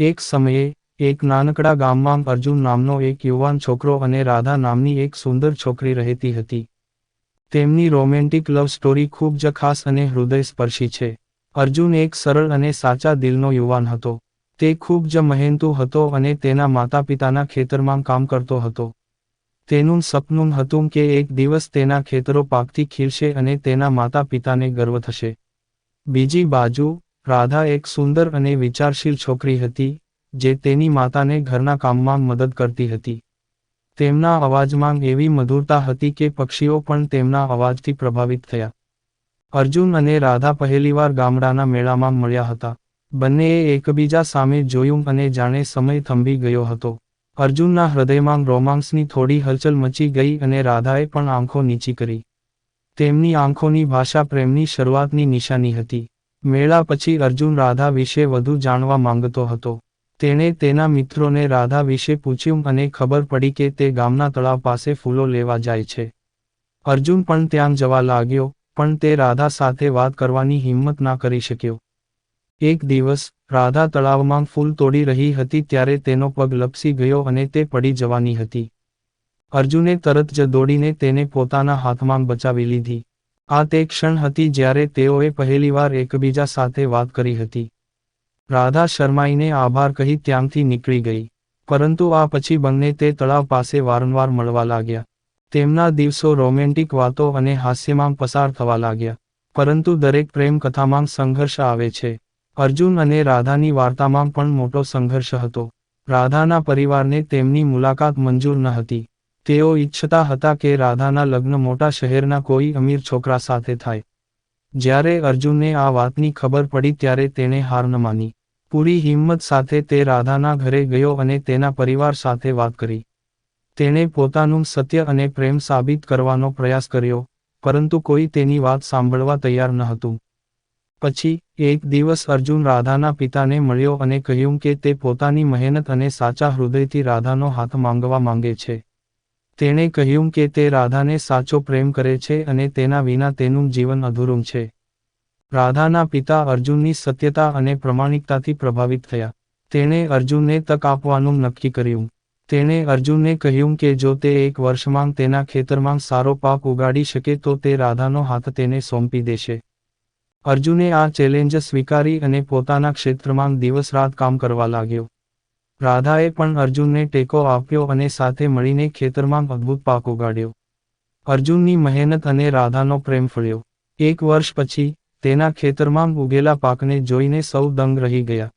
એક સમયે, એક નાનકડા ગામમાં અર્જુન નામનો એક યુવાન છોકરો અને રાધા નામની એક સુંદર છોકરી રહેતી હતી. તેમની રોમેન્ટિક લવ સ્ટોરી ખૂબ જ ખાસ અને હૃદયસ્પર્શી છે. અર્જુન એક સરળ અને સાચા દિલનો યુવાન હતો. તે ખૂબ જ મહેનતુ હતો અને તેના માતા પિતાના ખેતરમાં કામ કરતો હતો. તેનું સપનું હતું કે એક દિવસ તેના ખેતરો પાકથી ખીલશે અને તેના માતા પિતાને ગર્વ થશે. બીજી બાજુ રાધા એક સુંદર અને વિચારશીલ છોકરી હતી, જે તેની માતાને ઘરના કામમાં મદદ કરતી હતી. તેમના અવાજમાં એવી મધુરતા હતી કે પક્ષીઓ પણ તેમના અવાજથી પ્રભાવિત થયા. અર્જુન અને રાધા પહેલીવાર ગામડાના મેળામાં મળ્યા હતા. બંનેએ એકબીજા સામે જોયું અને જાણે સમય થંભી ગયો હતો. અર્જુનના હૃદયમાં રોમાંસની થોડી હલચલ મચી ગઈ અને રાધાએ પણ આંખો નીચી કરી. તેમની આંખોની ભાષા પ્રેમની શરૂઆતની નિશાની હતી. મેળા પછી અર્જુન રાધા વિશે વધુ જાણવા માંગતો હતો. તેણે તેના મિત્રોને રાધા વિશે પૂછ્યું અને ખબર પડી કે તે ગામના તળાવ પાસે ફૂલો લેવા જાય છે. અર્જુન પણ ત્યાં જવા લાગ્યો, પણ તે રાધા સાથે વાત કરવાની હિંમત ના કરી શક્યો. એક દિવસ, રાધા તળાવમાં ફૂલ તોડી રહી હતી ત્યારે તેનો પગ લપસી ગયો અને તે પડી જવાની હતી. અર્જુને તરત જ દોડીને તેને પોતાના હાથમાં બચાવી લીધી. આ તે ક્ષણ હતી જ્યારે તેઓએ પહેલીવાર એકબીજા સાથે વાત કરી હતી. રાધા શર્માઈને આભાર કહી ત્યાંથી નીકળી ગઈ. પરંતુ આ પછી બંને તે તળાવ પાસે વારંવાર મળવા લાગ્યા. તેમના દિવસો રોમેન્ટિક વાતો અને હાસ્યમાં પસાર થવા લાગ્યા. પરંતુ દરેક પ્રેમ કથામાં સંઘર્ષ આવે છે. અર્જુન અને રાધાની વાર્તામાં પણ મોટો સંઘર્ષ હતો. રાધાના પરિવારને તેમની મુલાકાત મંજૂર ન હતી. તેઓ ઈચ્છતા હતા કે રાધાના લગ્ન મોટા શહેરના કોઈ અમીર છોકરા સાથે થાય. જ્યારે અર્જુનને આ વાતની ખબર પડી ત્યારે તેણે હાર ન માની. પૂરી હિંમત સાથે તે રાધાના ઘરે ગયો અને તેના પરિવાર સાથે વાત કરી. તેણે પોતાનું સત્ય અને પ્રેમ સાબિત કરવાનો પ્રયાસ કર્યો, પરંતુ કોઈ તેની વાત સાંભળવા તૈયાર ન હતું. પછી, એક દિવસ અર્જુન રાધાના પિતાને મળ્યો અને કહ્યું કે તે પોતાની મહેનત અને સાચા હૃદયથી રાધાનો હાથ માંગવા માંગે છે. તેણે કહ્યું કે તે રાધાને સાચો પ્રેમ કરે છે અને તેના વિના તેનું જીવન અધૂરું છે. રાધાના પિતા અર્જુનની સત્યતા અને પ્રમાણિકતાથી પ્રભાવિત થયા. તેણે અર્જુનને તક આપવાનું નક્કી કર્યું. તેણે અર્જુનને કહ્યું કે જો તે એક વર્ષમાં તેના ખેતરમાં સારો પાક ઉગાડી શકે તો તે રાધાનો હાથ તેને સોંપી દેશે. અર્જુને આ ચેલેન્જ સ્વીકારી અને પોતાના ક્ષેત્રમાં દિવસ રાત કામ કરવા લાગ્યો. રાધાએ પણ અર્જુનને ટેકો આપ્યો અને સાથે મળીને ખેતરમાં અદ્ભુત પાક ઉગાડ્યો. અર્જુનની મહેનત અને રાધાનો પ્રેમ ફળ્યો. એક વર્ષ પછી, તેના ખેતરમાં ઉગેલા પાકને જોઈને સૌ દંગ રહી ગયા.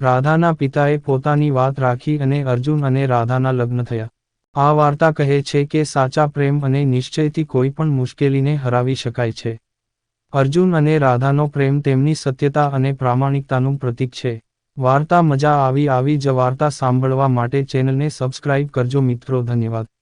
રાધાના પિતાએ પોતાની વાત રાખી અને અર્જુન અને રાધાના લગ્ન થયા. આ વાર્તા કહે છે કે સાચા પ્રેમ અને નિશ્ચયથી કોઈ પણ મુશ્કેલીને હરાવી શકાય છે. અર્જુન અને રાધાનો પ્રેમ તેમની સત્યતા અને પ્રામાણિકતાનું પ્રતીક છે. વાર્તા મજા આવી આવી જ વાર્તા સાંભળવા માટે ચેનલને સબસ્ક્રાઇબ કરજો મિત્રો ધન્યવાદ.